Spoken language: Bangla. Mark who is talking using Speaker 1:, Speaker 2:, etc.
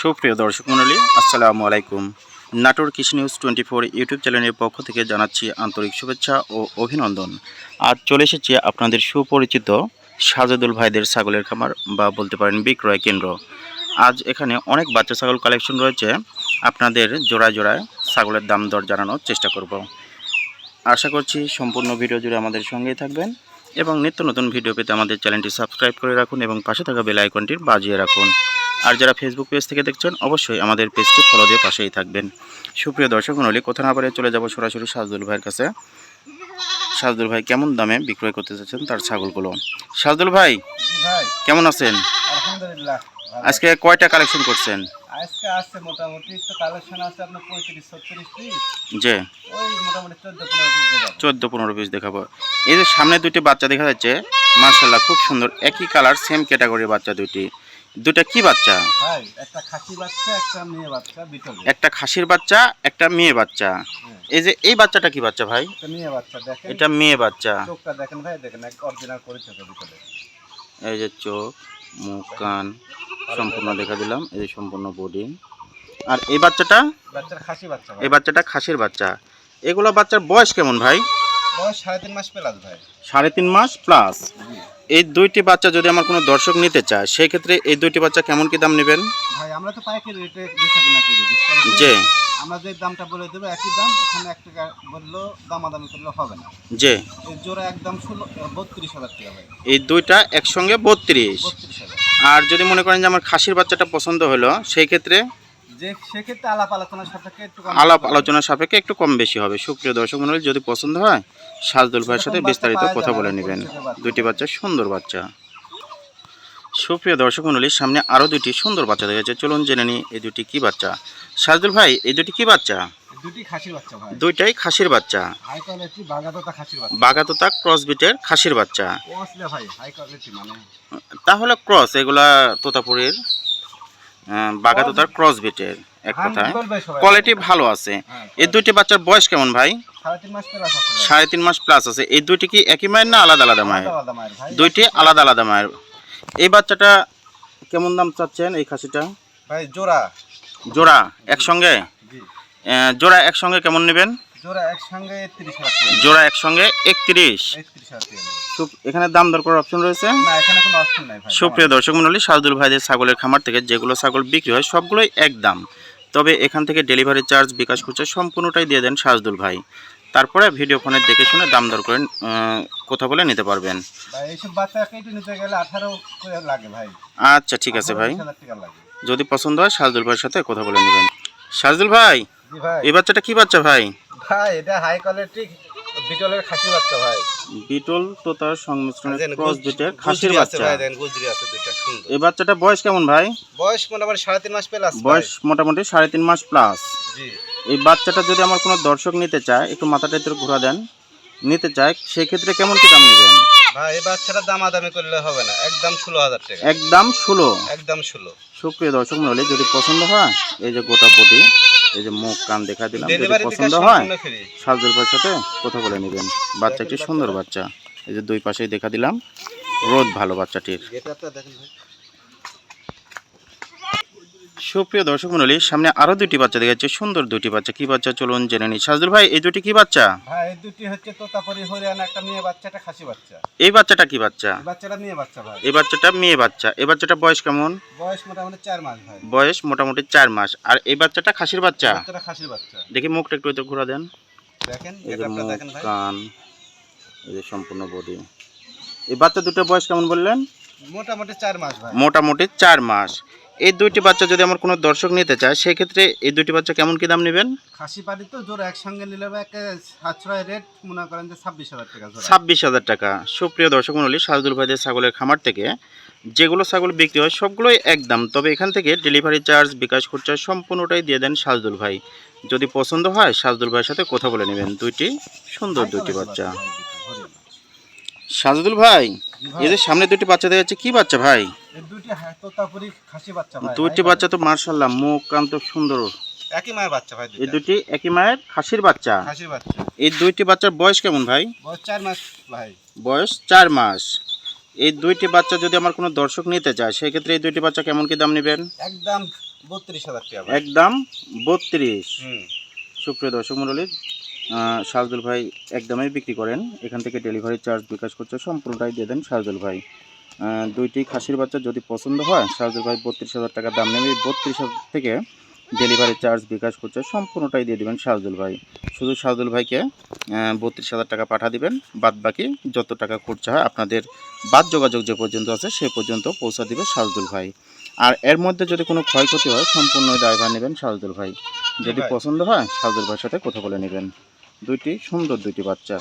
Speaker 1: সুপ্রিয় দর্শক মণ্ডলী, আসসালামু আলাইকুম। নাটোর কৃষি নিউজ টোয়েন্টি ফোর ইউটিউব চ্যানেলের পক্ষ থেকে জানাচ্ছি আন্তরিক শুভেচ্ছা ও অভিনন্দন। আজ চলে এসেছি আপনাদের সুপরিচিত সাজেদুল ভাইদের ছাগলের খামার বা বলতে পারেন বিক্রয় কেন্দ্র। আজ এখানে অনেক বাচ্চা ছাগল কালেকশন রয়েছে। আপনাদের জোড়ায় জোড়ায় ছাগলের দাম দর জানানোর চেষ্টা করব। আশা করছি সম্পূর্ণ ভিডিও জুড়ে আমাদের সঙ্গেই থাকবেন। এবং নিত্য নতুন ভিডিও পেতে আমাদের চ্যানেলটি সাবস্ক্রাইব করে রাখুন এবং পাশে থাকা বেল আইকনটি বাজিয়ে রাখুন। আর যারা ফেসবুক পেজ থেকে দেখছেন অবশ্যই আমাদের পেজটি ফলো দিয়ে পাশেই থাকবেন। সুপ্রিয় দর্শক নলি কোথা না পারে চলে যাব সরাসরি সাজদুল ভাইয়ের কাছে। সাজদুল ভাই কেমন দামে বিক্রয় করতে চাচ্ছেন তার ছাগলগুলো? সাজদুল ভাই
Speaker 2: ভাই।
Speaker 1: কেমন আছেন?
Speaker 2: আলহামদুলিল্লাহ।
Speaker 1: আজকে কয়টা কালেকশন করছেন?
Speaker 2: আজকে আসছে মোটামুটি তো কালেকশন আছে আপনার পঁয়ত্রিশ ছত্রিশ পিস
Speaker 1: যে
Speaker 2: ওই মোটামুটি চোদ্দ পনেরো পিস দেখাবো।
Speaker 1: চোদ্দ পনেরো পিস দেখাবো। এই যে সামনে দুটি বাচ্চা দেখা যাচ্ছে মার্শাল্লাহ খুব সুন্দর। একই কালার সেম ক্যাটাগরির বাচ্চা দুটি দুটা কি বাচ্চা?
Speaker 2: ভাই একটা খাসি বাচ্চা একটা মেয়ে বাচ্চা বিটলে।
Speaker 1: একটা খাসির বাচ্চা একটা মেয়ে বাচ্চা।
Speaker 2: হ্যাঁ,
Speaker 1: এই যে এই বাচ্চাটা কি বাচ্চা ভাই?
Speaker 2: একটা মেয়ে বাচ্চা দেখেন।
Speaker 1: এটা মেয়ে বাচ্চা।
Speaker 2: চোখটা দেখেন ভাই দেখেন অরিজিনাল করে চোখে বিটলে
Speaker 1: এই যে চোখ মুখ কান। সম্পূর্ণ দেখা দিলাম এই যে সম্পূর্ণ বডি আর এই বাচ্চাটা?
Speaker 2: বাচ্চার খাসি বাচ্চা
Speaker 1: এই বাচ্চাটা খাসির বাচ্চা। এগুলো বাচ্চার বয়স কেমন ভাই?
Speaker 2: বয়স সাড়ে তিন মাস প্লাস ভাই।
Speaker 1: সাড়ে তিন মাস প্লাস এই দুইটি বাচ্চা যদি আমার কোনো দর্শক নিতে চায় সেই ক্ষেত্রে এই দুইটি বাচ্চা কেমন কি দাম নেবেন?
Speaker 2: ভাই আমরা তো পাইকারি রেটে বেচা কিনা করি
Speaker 1: যে
Speaker 2: আমরা যে দামটা বলে দেবো একই দাম এখানে এক টাকা বললেও দামাদামি করলে হবে না।
Speaker 1: যে
Speaker 2: এই জোড়া একদম ষোলো বত্রিশ হাজার টাকা ভাই।
Speaker 1: এই দুইটা একসঙ্গে বত্রিশ।
Speaker 2: বত্রিশ হাজার।
Speaker 1: আর যদি মনে করেন যে আমার খাসির বাচ্চাটা পছন্দ হলো সেই ক্ষেত্রে
Speaker 2: আলাপ আলোচনার সাপেক্ষে একটু কম বেশি হবে।
Speaker 1: সুপ্রিয় দর্শক মন্ডলী যদি পছন্দ হয় সাজদুল ভাইয়ের সাথে বিস্তারিত কথা বলে নেবেন।
Speaker 2: দুটি বাচ্চা।
Speaker 1: সুন্দর বাচ্চা। সুপ্রিয় দর্শক মন্ডলীর সামনে আরও দুটি সুন্দর বাচ্চা দেখা যাচ্ছে। চলুন জেনে নিই এই দুটি কি বাচ্চা। সাজদুল ভাই এই দুটি কি বাচ্চা?
Speaker 2: দুটি খাসির বাচ্চা ভাই।
Speaker 1: দুইটাই খাসির বাচ্চা।
Speaker 2: হাই কোয়ালিটি বাগাদতা খাসির বাচ্চা।
Speaker 1: বাগাতোতা ক্রসবিটের খাসির বাচ্চা।
Speaker 2: ও আসলে ভাই হাই কোয়ালিটি মানে।
Speaker 1: তাহলে ক্রস এগুলা তোতাপুরের বাগাতোতার ক্রসবিটের এক
Speaker 2: হাই
Speaker 1: কথায় কোয়ালিটি ভালো আছে।
Speaker 2: হ্যাঁ,
Speaker 1: এই দুইটি বাচ্চার বয়স কেমন ভাই?
Speaker 2: সাড়ে তিন মাস প্লাস আছে।
Speaker 1: এই দুইটি কি একই মায়ের না আলাদা আলাদা মায়ের? দুইটি আলাদা আলাদা মায়ের। এই বাচ্চাটা কেমন দাম চাচ্ছেন এই খাসিটা?
Speaker 2: ভাই জোড়া।
Speaker 1: জোড়া একসঙ্গে? জোড়া একসঙ্গে কেমন নেবেন?
Speaker 2: জোড়া একসঙ্গে
Speaker 1: একত্রিশ। এখানে দাম দর করার অপশন রয়েছে?
Speaker 2: না এখানে কোনো অপশন নাই ভাই।
Speaker 1: সুপ্রিয় দর্শক মন্ডলী সাজদুল ভাইদের ছাগলের খামার থেকে যেগুলো ছাগল বিক্রি হয় সবগুলোই এক দাম। তবে এখান থেকে ডেলিভারি চার্জ বিকাশ খুচরা সম্পূর্ণটাই দিয়ে দেন সাজদুল ভাই। তারপরে ভিডিও ফোনে দেখে শুনে দাম দর করে কথা বলে নিতে পারবেন।
Speaker 2: ভাই এইসব বাচ্চা কেটে নিতে গেলে আঠারো করে লাগে ভাই।
Speaker 1: আচ্ছা ঠিক আছে ভাই।
Speaker 2: 18 হাজার টাকা লাগে।
Speaker 1: যদি পছন্দ হয় সাজদুল ভাইয়ের সাথে কথা বলে নেবেন। সাজদুল ভাই! এই বাচ্চাটা কি বাচ্চা ভাই?
Speaker 2: ভাই এটা হাই কোয়ালিটি বিটলের খাসি বাচ্চা ভাই।
Speaker 1: বিটল তো তার সংমিশ্রণের ক্রস বিটের খাসির বাচ্চা।
Speaker 2: ভাই, দেখেন, গুজরি আছে দুইটা, সুন্দর।
Speaker 1: এই বাচ্চাটা বয়স কেমন ভাই?
Speaker 2: বয়স মোটামুটি সাড়ে তিন মাস প্লাস
Speaker 1: বয়স মোটামুটি সাড়ে তিন মাস প্লাস
Speaker 2: জি।
Speaker 1: এই বাচ্চাটা যদি আমার কোনো দর্শক নিতে চায় একটু মাথাটা একটু ঘোরা দেন। নিতে চায় সেই ক্ষেত্রে কেমন কি দাম নেবেন?
Speaker 2: ভাই এই বাচ্চাটা দামাদামি করলে হবে না। একদম ষোলো হাজার টাকা।
Speaker 1: একদম ষোলো?
Speaker 2: একদম ষোলো।
Speaker 1: সুপ্রিয় দর্শক মন্ডলী যদি পছন্দ হয় এই যে গোটা পটি এই যে মুখ কান দেখা দিলাম। যদি পছন্দ হয় সাজুর ভাইয়ের সাথে কথা বলে নেবেন। বাচ্চা একটি সুন্দর বাচ্চা। এই যে দুই পাশেই দেখা দিলাম। রোদ ভালো বাচ্চাটির।
Speaker 2: গেটআপটা দেখেন ভাই।
Speaker 1: সুপ্রিয় দর্শক মন্ডলী সামনে আরও দুটি বাচ্চা দেখা যাচ্ছে সুন্দর দুটি বাচ্চা। কি বাচ্চা? চলুন জেনে নিই। সাজদুল ভাই এই দুটি কি বাচ্চা?
Speaker 2: ভাই এই দুটি হচ্ছে তোতাপুরি হরিয়ানা একটা মেয়ে বাচ্চা একটা খাসি বাচ্চা।
Speaker 1: এই বাচ্চাটা কি বাচ্চা?
Speaker 2: এই বাচ্চাটা মেয়ে বাচ্চা ভাই।
Speaker 1: এই বাচ্চাটা মেয়ে বাচ্চা। এই বাচ্চাটা বয়স কেমন?
Speaker 2: বয়স মোটামুটি চার মাস ভাই।
Speaker 1: বয়স মোটামুটি চার মাস। আর এই বাচ্চাটা খাসির বাচ্চা?
Speaker 2: বাচ্চাটা খাসির বাচ্চা।
Speaker 1: দেখি মুখটা একটু একটু ঘোরা দেন।
Speaker 2: দেখেন গেটআপটা
Speaker 1: মুখ
Speaker 2: দেখেন ভাই।
Speaker 1: কান এই যে সম্পূর্ণ বডি এই বাচ্চা দুটো বয়স কেমন বললেন?
Speaker 2: মোটামুটি চার মাস ভাই।
Speaker 1: মোটামুটি চার মাস। এই দুইটি বাচ্চা যদি আমার কোনো দর্শক নিতে চায় সেই ক্ষেত্রে এই দুইটি বাচ্চা কেমন কি দাম নেবেন?
Speaker 2: খাসি পাড়ি তো জোর একসঙ্গে নিলে সাশ্রয় রেট মনে করেন যে ছাব্বিশ হাজার টাকা
Speaker 1: ছাব্বিশ হাজার টাকা। সুপ্রিয় দর্শক মন্ডলী সাজদুল ভাইদের ছাগলের খামার থেকে যেগুলো ছাগল বিক্রি হয় সবগুলোই একদম তবে এখান থেকে ডেলিভারি চার্জ বিকাশ খরচা সম্পূর্ণটাই দিয়ে দেন সাজদুল ভাই। যদি পছন্দ হয় সাজদুল ভাইয়ের সাথে কথা বলে নেবেন। দুইটি সুন্দর দুইটি বাচ্চা। সাজদুল ভাই এই যে সামনে দুটি বাচ্চা দেখা যাচ্ছে কি বাচ্চা ভাই?
Speaker 2: দুটি হা- তোতাপুরি খাসি বাচ্চা ভাই
Speaker 1: দুইটি বাচ্চা তো মার্শাল্লাহ মুখ কান তো সুন্দর।
Speaker 2: একই মায়ের বাচ্চা ভাই
Speaker 1: এই দুটি একই মায়ের খাসির বাচ্চা।
Speaker 2: খাসির বাচ্চা।
Speaker 1: এই দুইটি বাচ্চার বয়স কেমন ভাই?
Speaker 2: বয়স চার মাস ভাই।
Speaker 1: বয়স চার মাস। এই দুইটি বাচ্চা যদি আমার কোনো দর্শক নিতে চায় সেক্ষেত্রে এই দুইটি বাচ্চা কেমন কি দাম নেবেন?
Speaker 2: একদম বত্রিশ হাজার টাকা
Speaker 1: একদম বত্রিশ।
Speaker 2: হুম।
Speaker 1: সুপ্রিয় দর্শক মণ্ডলী সাজদুল ভাই একদমই বিক্রি করেন। এখান থেকে ডেলিভারি চার্জ বিকাশ করছে সম্পূর্ণটাই দিয়ে দেন সাজদুল ভাই। দুইটি খাসির বাচ্চা যদি পছন্দ হয় সাজদুল ভাই বত্রিশ হাজার টাকা দাম নেবে। বত্রিশ হাজার থেকে ডেলিভারি চার্জ বিকাশ করছে সম্পূর্ণটাই দিয়ে দেবেন সাজদুল ভাই। শুধু সাজদুল ভাইকে বত্রিশ হাজার টাকা পাঠা দিবেন বাদ বাকি যত টাকা খরচা হয় আপনাদের বাদ যোগাযোগ যে পর্যন্ত আছে সে পর্যন্ত পৌঁছা দিবে সাজদুল ভাই। আর এর মধ্যে যদি কোনো ক্ষয়ক্ষতি হয় সম্পূর্ণ ড্রাইভার নেবেন সাজদুল ভাই। যদি পছন্দ হয় সাজদুল ভাইয়ের সাথে কথা বলে নেবেন। দুইটি সুন্দর দুইটি বাচ্চা।